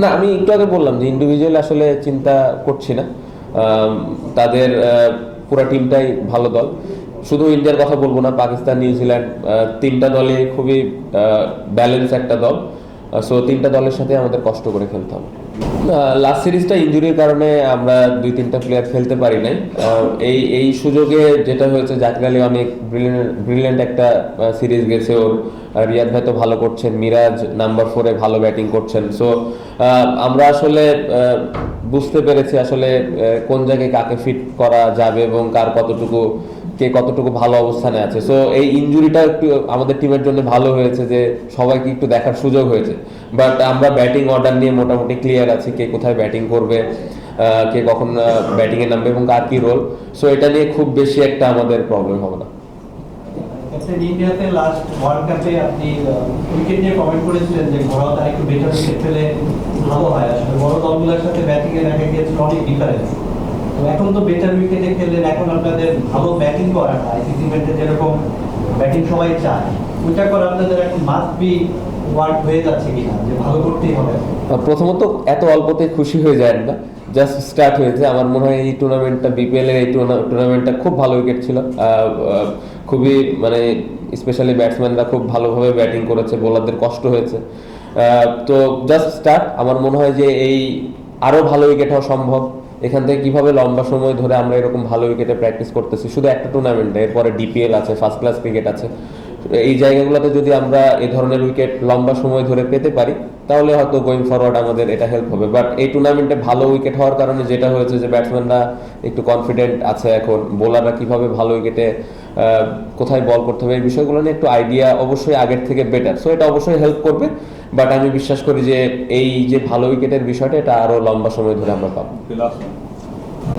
না, আমি একটু আগে বললাম যে ইন্ডিভিজুয়াল আসলে চিন্তা করছি না। তাদের পুরো টিমটাই ভালো দল। শুধু ইন্ডিয়ার কথা বলব না, পাকিস্তান নিউজিল্যান্ড তিনটা দলে খুবই ব্যালেন্স একটা দল। সো তিনটা দলের সাথে আমাদের কষ্ট করে খেলতে হবে। লাস্ট সিরিজটা ইঞ্জুরির কারণে আমরা দুই, তিনটা প্লেয়ার খেলতে পারি নাই। এই এই সুযোগে যেটা হয়েছে, জাকির আলী অনেক ব্রিলিয়েন্ট একটা সিরিজ গেছে ওর। রিয়াদ ভাই তো ভালো করছেন, মিরাজ নাম্বার ফোরে ভালো ব্যাটিং করছেন। সো আমরা আসলে বুঝতে পেরেছি আসলে কোন জায়গায় কাকে ফিট করা যাবে এবং কার কতটুকু, কে কতটুকু ভালো অবস্থানে আছে। সো এই ইনজুরিটা একটু আমাদের টিমের জন্য ভালো হয়েছে যে, সবাইকে একটু দেখার সুযোগ হয়েছে। বাট আমরা ব্যাটিং অর্ডার নিয়ে মোটামুটি ক্লিয়ার আছি কে কোথায় ব্যাটিং করবে কে কখন ব্যাটিং এ নামবে এবং কার কি রোল সো এটা নিয়ে খুব বেশি একটা আমাদের প্রবলেম হবে না। ক্যাপ্টেন ইন্ডিয়াতে লাস্ট ওয়ার্ল্ড কাপে আপনি উইকেট নিয়ে কমেন্ট করেছিলেন যে ঘরোয়া তার একটু বেটার উইকেট পেলে ভালো হয়। আসলে বড় দলগুলোর সাথে ব্যাটিং এ দেখা গিয়েছিল অনেক ডিফারেন্স তো এখন তো বেটার উইকেটে খেললেন এখন আপনাদের ভালো ব্যাটিং করা আইসিসি ম্যাচে যেরকম ব্যাটিং সবাই চায়, ওইটা করে আপনাদের এখন মাস্ট বি ওয়ার্ক হয়ে যাচ্ছে কিনা, যে ভালো করতেই হবে। প্রথমত এত অল্পতে খুশি হয়ে যায় না। জাস্ট স্টার্ট হয়েছে। আমার মনে হয় এই টুর্নামেন্টটা বিপিএল এর এই টুর্নামেন্টটা খুব ভালো উইকেট ছিল। খুবই মানে স্পেশালি ব্যাটসম্যানরা খুব ভালোভাবে ব্যাটিং করেছে বোলারদের কষ্ট হয়েছে। তো জাস্ট স্টার্ট আমার মনে হয় যে এই আরও ভালো উইকেট হওয়া সম্ভব। এখান থেকে কীভাবে লম্বা সময় ধরে আমরা এরকম ভালো উইকেটে প্র্যাকটিস করতেছি? শুধু একটা টুর্নামেন্টে এরপরে ডিপিএল আছে ফার্স্ট ক্লাস ক্রিকেট আছে। এই জায়গাগুলোতে যদি আমরা এই ধরনের উইকেট লম্বা সময় ধরে পেতে পারি, তাহলে হয়তো গোয়িং ফরওয়ার্ড আমাদের এটা হেল্প হবে। বাট এই টুর্নামেন্টে ভালো উইকেট হওয়ার কারণে যেটা হয়েছে যে ব্যাটসম্যানরা একটু কনফিডেন্ট আছে এখন বোলাররা কীভাবে ভালো উইকেটে কোথায় বল করতে হবে, এই বিষয়গুলো নিয়ে একটু আইডিয়া অবশ্যই আগের থেকে বেটার সো এটা অবশ্যই হেল্প করবে বাট আমি বিশ্বাস করি যে এই যে ভালো উইকেটের বিষয়টা, এটা আরও লম্বা সময় ধরে আমরা পাবো।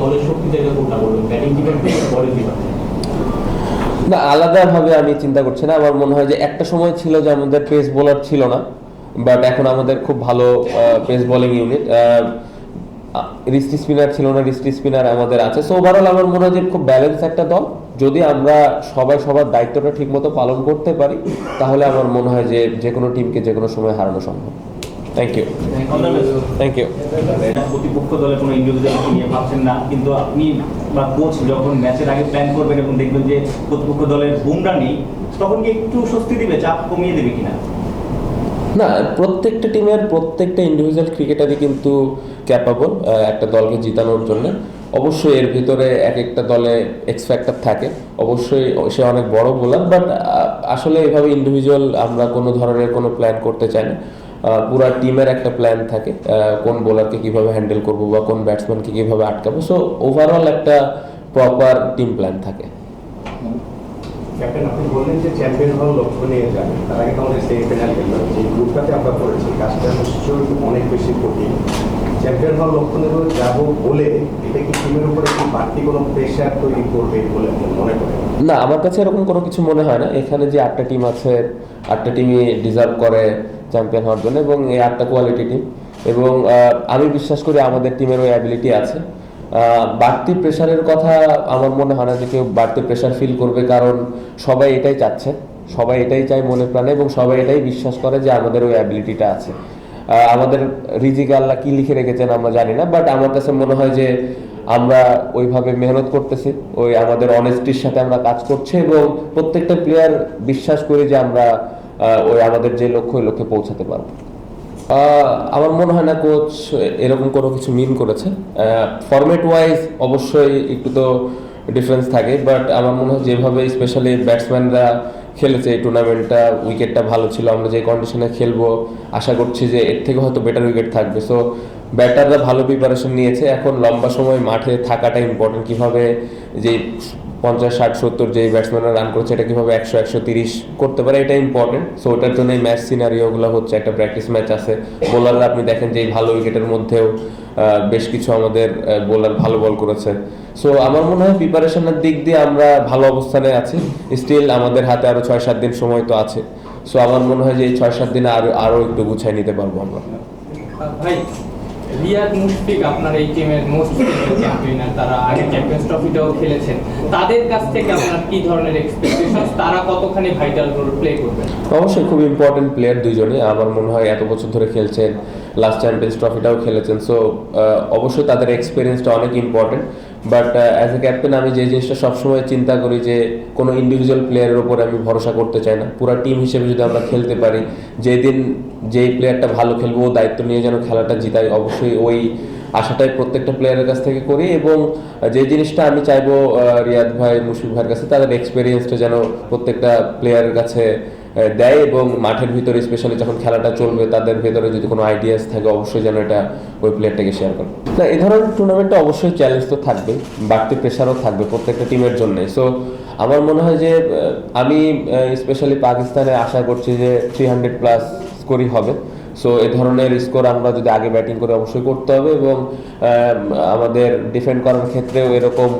দলের শক্তি জায়গা কোনটা বলবেন? ব্যাটিং না, আলাদাভাবে আমি চিন্তা করছি না। আমার মনে হয় যে একটা সময় ছিল যে আমাদের পেস বোলার ছিল না, বাট এখন আমাদের খুব ভালো pace bowling unit wristy spinner ছিল না রিস্টি স্পিনার আমাদের আছে। সো ওভারঅল আমার মনে হয় যে খুব ব্যালেন্স একটা দল। যদি আমরা সবাই সবার দায়িত্বটা ঠিকমতো পালন করতে পারি, তাহলে আমার মনে হয় যে যে কোনো টিমকে যে কোনো সময় হারানো সম্ভব। থ্যাংক ইউ থ্যাংক ইউ প্রতিপক্ষ দলের কোনো নিয়ে ভাবছেন না কিন্তু আপনি বা কোচ যখন ম্যাচের আগে প্ল্যান করবেন এবং দেখবেন যে প্রতিপক্ষ দলের বুমরা নেই তখন কি একটু স্বস্তি দিবে চাপ কমিয়ে দেবে কিনা? না প্রত্যেকটা টিমের প্রত্যেকটা ইন্ডিভিজুয়াল ক্রিকেটারই কিন্তু ক্যাপাবল একটা দলকে জিতানোর জন্য। অবশ্যই এর ভিতরে এক একটা দলে এক্স ফ্যাক্টর থাকে। অবশ্যই সে অনেক বড় বোলার বাট আসলে এভাবে ইন্ডিভিজুয়াল আমরা কোনো ধরনের কোনো প্ল্যান করতে চাই না। পুরা টিমের একটা প্ল্যান থাকে কোন বোলারকে কীভাবে হ্যান্ডেল করব বা কোন ব্যাটসম্যানকে কীভাবে আটকাবো। সো ওভারঅল একটা প্রপার টিম প্ল্যান থাকে। ক্যাপ্টেন আপনি বললেন যে চ্যাম্পিয়ন হওয়ার লক্ষ্য নিয়ে যান। তার আগে আমাদের সেমিফাইনাল খেলতে হবে। এই গ্রুপটাতে আমরা পড়েছি কাজটা নিশ্চয়ই অনেক বেশি কঠিন। চ্যাম্পিয়ন হওয়ার লক্ষ্য নিয়ে যাব বলে এটা কি টিমের উপরে কি বাড়তি কোনো প্রেশার তৈরি করবে বলে মনে করেন? না আমার কাছে এরকম কোনো কিছু মনে হয় না। এখানে যে আটটা টিম আছে আটটা টিমই ডিজার্ভ করে চ্যাম্পিয়ন হওয়ার জন্য এবং এই আটটা কোয়ালিটি টিম এবং আমি বিশ্বাস করি আমাদের টিমের ওই অ্যাবিলিটি আছে। বাড়তি প্রেশারের কথা আমার মনে হয় না যে কেউ বাড়তি প্রেশার ফিল করবে, কারণ সবাই এটাই চাচ্ছে। সবাই এটাই চায় মনে প্রাণে এবং সবাই এটাই বিশ্বাস করে যে আমাদের ওই অ্যাবিলিটিটা আছে। আমাদের রিজিক আল্লাহ কি লিখে রেখেছেন আমরা জানি না বাট আমার কাছে মনে হয় যে আমরা ওইভাবে মেহনত করতেছি। ওই আমাদের অনেস্টির সাথে আমরা কাজ করছি এবং প্রত্যেকটা প্লেয়ার বিশ্বাস করি যে আমরা ওই আমাদের যে লক্ষ্য, ওই লক্ষ্যে পৌঁছাতে পারব। আমার মনে হয় না কোচ এরকম কোনো কিছু মিন করেছে। ফরম্যাট ওয়াইজ অবশ্যই একটু তো ডিফারেন্স থাকে বাট আমার মনে হয় যেভাবে স্পেশালি ব্যাটসম্যানরা খেলেছে, এই টুর্নামেন্টটা উইকেটটা ভালো ছিল, আমরা যে কন্ডিশনে খেলব, আশা করছি যে এর থেকে হয়তো বেটার উইকেট থাকবে। সো ব্যাটাররা ভালো প্রিপারেশন নিয়েছে। এখন লম্বা সময় মাঠে থাকাটা ইম্পর্টেন্ট কীভাবে যে পঞ্চাশ, ষাট, সত্তর যে ব্যাটসম্যানরা রান করছে, এটা কীভাবে একশো একশো তিরিশ করতে পারে, এটা ইম্পর্টেন্ট সো ওটার জন্য এই ম্যাচ সিনারিওগুলো হচ্ছে একটা প্র্যাকটিস ম্যাচ আছে। বোলাররা আপনি দেখেন যে এই ভালো উইকেটের মধ্যেও বেশ কিছু আমাদের বোলার ভালো বল করেছে। সো আমার মনে হয় প্রিপারেশনের দিক দিয়ে আমরা ভালো অবস্থানে আছি। স্টিল আমাদের হাতে আরও ছয়, সাত দিন সময় তো আছে। সো আমার মনে হয় যে এই ছয়, সাত দিনে আরও আরও একটু গুছাই নিতে পারব আমরা। ভাই রিয়াদ মুশফিক আপনার এই টিমের মোস্ট চ্যাম্পিয়নার তারা আগে চ্যাম্পিয়ন্স ট্রফিটাও খেলেছেন। তাদের কাছ থেকে আপনার কি ধরনের এক্সপেকটেশন তারা কতখানি ভাইটাল রোল প্লে করবেন? অবশ্যই খুব ইম্পর্টেন্ট প্লেয়ার দুইজনে আমার মনে হয় এত বছর ধরে খেলছেন লাস্ট চ্যাম্পিয়ন্স ট্রফিটাও খেলেছেন। সো অবশ্যই তাদের এক্সপিরিয়েন্সটা অনেক important but as a captain আমি যে জিনিসটা সবসময় চিন্তা করি যে কোনো ইন্ডিভিজুয়াল প্লেয়ারের ওপর আমি ভরসা করতে চাই না। পুরো টিম হিসেবে যদি আমরা খেলতে পারি, যেদিন যেই প্লেয়ারটা ভালো খেলব, ও দায়িত্ব নিয়ে যেন খেলাটা জিতাই অবশ্যই ওই আশাটাই প্রত্যেকটা প্লেয়ারের কাছ থেকে করি এবং যে জিনিসটা আমি চাইব রিয়াদ ভাই, মুশফিক ভাইয়ের কাছে, তাদের এক্সপিরিয়েন্সটা যেন প্রত্যেকটা প্লেয়ারের কাছে দেয় এবং মাঠের ভিতরে স্পেশালি যখন খেলাটা চলবে, তাদের ভেতরে যদি কোনো আইডিয়াস থাকে, অবশ্যই যেন এটা ওই প্লেয়ারটাকে শেয়ার করে। না এই ধরনের টুর্নামেন্টে অবশ্যই চ্যালেঞ্জ তো থাকবে বাড়তি প্রেশারও থাকবে প্রত্যেকটা টিমের জন্য সো আমার মনে হয় যে আমি স্পেশালি পাকিস্তানে আশা করছি যে থ্রি হান্ড্রেড প্লাস স্কোরই হবে। সো এ ধরনের স্কোর আমরা যদি আগে ব্যাটিং করে অবশ্যই করতে হবে এবং আমাদের ডিফেন্ড করার ক্ষেত্রেও এরকম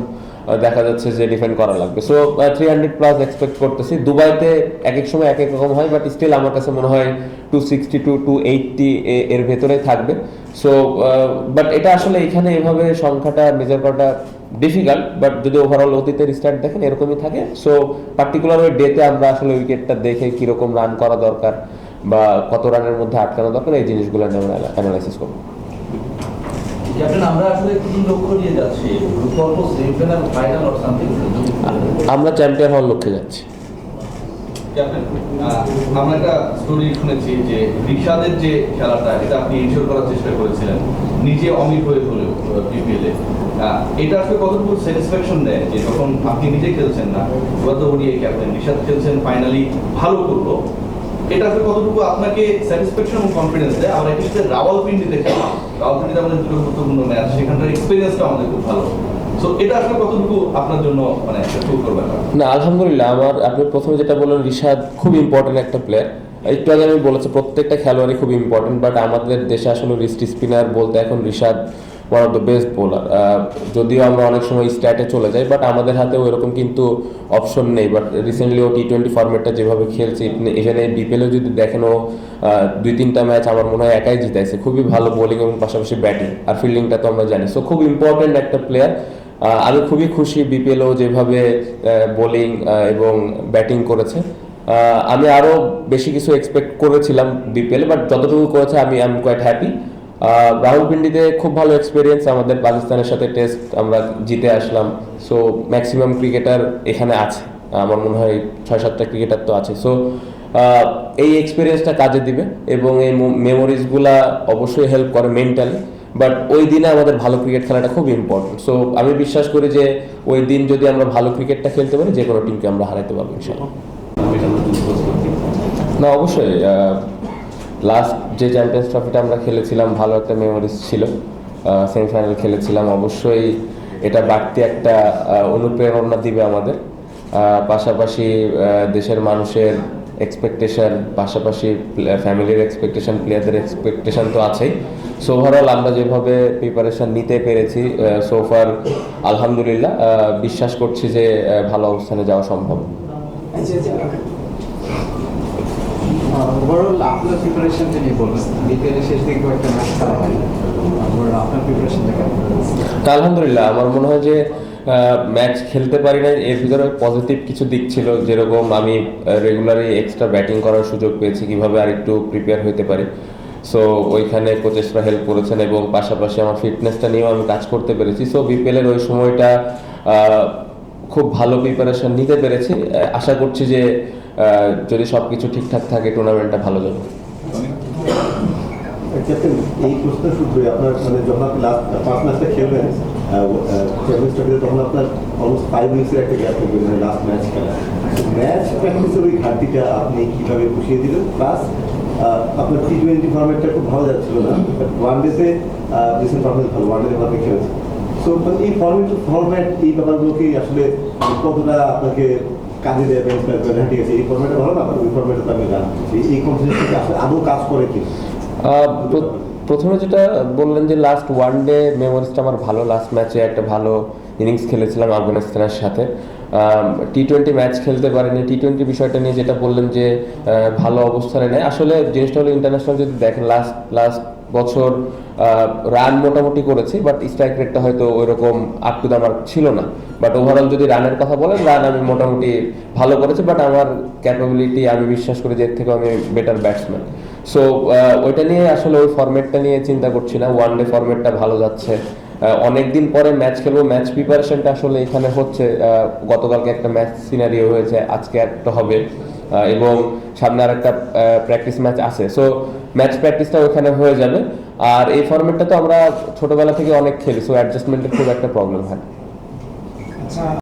দেখা যাচ্ছে যে ডিফেন্ড করা লাগবে। So three hundred plus expect করতেছি। দুবাইতে এক এক সময় এক এক রকম হয় বাট স্টিল আমার কাছে মনে হয় two sixty to two eighty এর ভেতরে থাকবে। সো বাট এটা আসলে এখানে এভাবে সংখ্যাটা মেজার করাটা ডিফিকাল্ট বাট যদি ওভারঅল অতীতের স্টার্ট দেখেন, এরকমই থাকে। সো পার্টিকুলার ওই ডেতে আমরা আসলে উইকেটটা দেখে কীরকম রান করা দরকার বা কত রানের মধ্যে আটকানো দরকার, এই জিনিসগুলো আমরা অ্যানালাইসিস করব। আমরা আসলে কি লক্ষ্য নিয়ে যাচ্ছি। গ্রুপ পর্ব সেমিফাইনাল ফাইনাল অর সামথিং আমরা চ্যাম্পিয়ন হওয়ার লক্ষ্যে যাচ্ছি। আমরা একটা স্টোরি শুনেছি যে রিশাদের যে খেলাটা এটা আপনি করার চেষ্টা করেছিলেন। নিজে অমিত হয়ে হলেও এটা আসলে কতটুকু স্যাটিসফ্যাকশন দেয় যে যখন আপনি নিজে খেলছেন না এবার তো ওডিআই ক্যাপ্টেন রিশাদ খেলছেন ফাইনালি ভালো করল। এটা আসলে কতটুকু আপনাকে স্যাটিসফ্যাকশন এবং কনফিডেন্স দেয়? আমরা একটু রাওয়ালপিন্ডিতে খেলা রাওয়ালপিন্ডিতে আমাদের দুটো গুরুত্বপূর্ণ ম্যাচ সেখানটার এক্সপিরিয়েন্সটা আমাদের খুব ভালো। এটা মানে না, আলহামদুলিল্লাহ, আমার, আপনি প্রথমে যেটা বললেন, রিশাদ খুব ইম্পর্টেন্ট একটা প্লেয়ার একটু আগে আমি বলেছি, প্রত্যেকটা খেলোয়াড়ই খুব ইম্পর্টেন্ট বাট আমাদের দেশে আসলে রিস্টি স্পিনার বলতে এখন Rishad one of the best bowler যদিও আমরা অনেক সময় স্ট্যাটে চলে যাই বাট আমাদের হাতেও এরকম কিন্তু অপশন নেই। বাট রিসেন্টলি ও টি টোয়েন্টি ফর্মেটটা যেভাবে খেলছে এখানে বিপিএলও যদি দেখেন ও দুই তিনটা ম্যাচ আমার মনে হয় একাই জিতাইছে। খুবই ভালো বোলিং এবং পাশাপাশি ব্যাটিং আর ফিল্ডিংটা তো আমরা জানি। সো খুব ইম্পর্টেন্ট একটা প্লেয়ার আমি খুবই খুশি বিপিএলও যেভাবে বোলিং এবং ব্যাটিং করেছে। আমি আরও বেশি কিছু এক্সপেক্ট করেছিলাম বিপিএল বাট যতটুকু করেছে আমি আমি কোয়াইট হ্যাপি রাহুলপিন্ডিতে খুব ভালো এক্সপিরিয়েন্স আমাদের পাকিস্তানের সাথে টেস্ট আমরা জিতে আসলাম। সো ম্যাক্সিমাম ক্রিকেটার এখানে আছে। আমার মনে হয় ছয়, সাতটা ক্রিকেটার তো আছে। সো এই এক্সপিরিয়েন্সটা কাজে দিবে এবং এই মেমোরিজগুলা অবশ্যই হেল্প করে মেন্টালি বাট ওই দিনে আমাদের ভালো ক্রিকেট খেলাটা খুব ইম্পর্টেন্ট সো আমি বিশ্বাস করি যে ওই দিন যদি আমরা ভালো ক্রিকেটটা খেলতে পারি, যে কোনো টিমকে আমরা হারাতে পারব না অবশ্যই লাস্ট যে চ্যাম্পিয়ন্স ট্রফিটা আমরা খেলেছিলাম, ভালো একটা মেমোরিজ ছিল। সেমিফাইনাল খেলেছিলাম অবশ্যই। এটা বাড়তি একটা অনুপ্রেরণা দিবে আমাদের। পাশাপাশি দেশের মানুষের এক্সপেকটেশন পাশাপাশি ফ্যামিলির এক্সপেকটেশন প্লেয়ারদের এক্সপেকটেশন তো আছেই। সো ওভারঅল আমরা যেভাবে প্রিপারেশন নিতে পেরেছি সোফার আলহামদুলিল্লাহ বিশ্বাস করছি যে ভালো অবস্থানে যাওয়া সম্ভব। ওভারঅল আপনার প্রিপারেশনটা নিয়ে বলবেন। বিকেলে শেষ দিকে একটা ম্যাচ খেলা হয়। আপনার প্রিপারেশনটা কেমন? আলহামদুলিল্লাহ, আমার মনে হয় যে ম্যাচ খেলতে পারি না এর ভিতরে পজিটিভ কিছু দিক ছিল। যেরকম আমি রেগুলারই এক্সট্রা ব্যাটিং করার সুযোগ পেয়েছি কীভাবে আর একটু প্রিপেয়ার হতে পারি। সো ওইখানে কোচেসরা হেল্প করেছেন এবং পাশাপাশি আমার ফিটনেসটা নিয়েও আমি কাজ করতে পেরেছি। সো বিপিএলের ওই সময়টা খুব ভালো প্রিপারেশন নিতে পেরেছি। আশা করছি যে যদি সব কিছু ঠিকঠাক থাকে টুর্নামেন্টটা ভালো যাবে। এই প্রশ্ন আপনার মানে যখন খেলবেন তখন আপনার ফাইভ একটা লাস্ট ম্যাচ ম্যাচ ওই ঘাটতিটা আপনি দিলেন? প্লাস আপনার টি টোয়েন্টি ফর্মেটটা খুব ভালো যাচ্ছিল না ওয়ান ডেতে পারফরমেন্স ভালো ওয়ান ডেতে ভালো খেলেছে। সো এই ফর্মেট ফর্ম্যাট এই ব্যাপারগুলোকে আসলে কতটা আপনাকে কাজে দেয় ঠিক আছে, এই ফর্মেটটা ভালো না ওই তো আমি জানতে চাই এই কনফিডেন্সটা আসলে আদৌ কাজ করে কি? প্রথমে যেটা বললেন যে লাস্ট ওয়ান ডে মেমোরিজটা আমার ভালো লাস্ট ম্যাচে একটা ভালো ইনিংস খেলেছিলাম আফগানিস্তানের সাথে। টি টোয়েন্টি ম্যাচ খেলতে পারেনি। টি টোয়েন্টি বিষয়টা নিয়ে যেটা বললেন যে ভালো অবস্থানে নেই আসলে জিনিসটা হলো ইন্টারন্যাশনাল যদি দেখেন লাস্ট লাস্ট বছর রান মোটামুটি করেছি বাট স্ট্রাইক রেটটা হয়তো ওইরকম আপ টু আমার ছিল না। বাট ওভারঅল যদি রানের কথা বলেন রান আমি মোটামুটি ভালো করেছি বাট আমার ক্যাপাবিলিটি আমি বিশ্বাস করি যে এর থেকে আমি বেটার ব্যাটসম্যান সো ওইটা নিয়ে আসলে ওই ফরম্যাটটা নিয়ে চিন্তা করছি না। ওয়ান ডে ফরম্যাটটা ভালো যাচ্ছে। অনেক দিন পরে ম্যাচ খেলব। ম্যাচ প্রিপারেশনটা আসলে এখানে হচ্ছে গতকালকে একটা ম্যাচ সিনারিও হয়েছে, আজকে একটা হবে। এবং সামনে আর একটা প্র্যাকটিস ম্যাচ আছে। সো ম্যাচ প্র্যাকটিসটা ওখানে হয়ে যাবে। আর এই ফরম্যাটটা তো আমরা ছোটবেলা থেকে অনেক খেলি সো অ্যাডজাস্টমেন্টের খুব একটা প্রবলেম হয়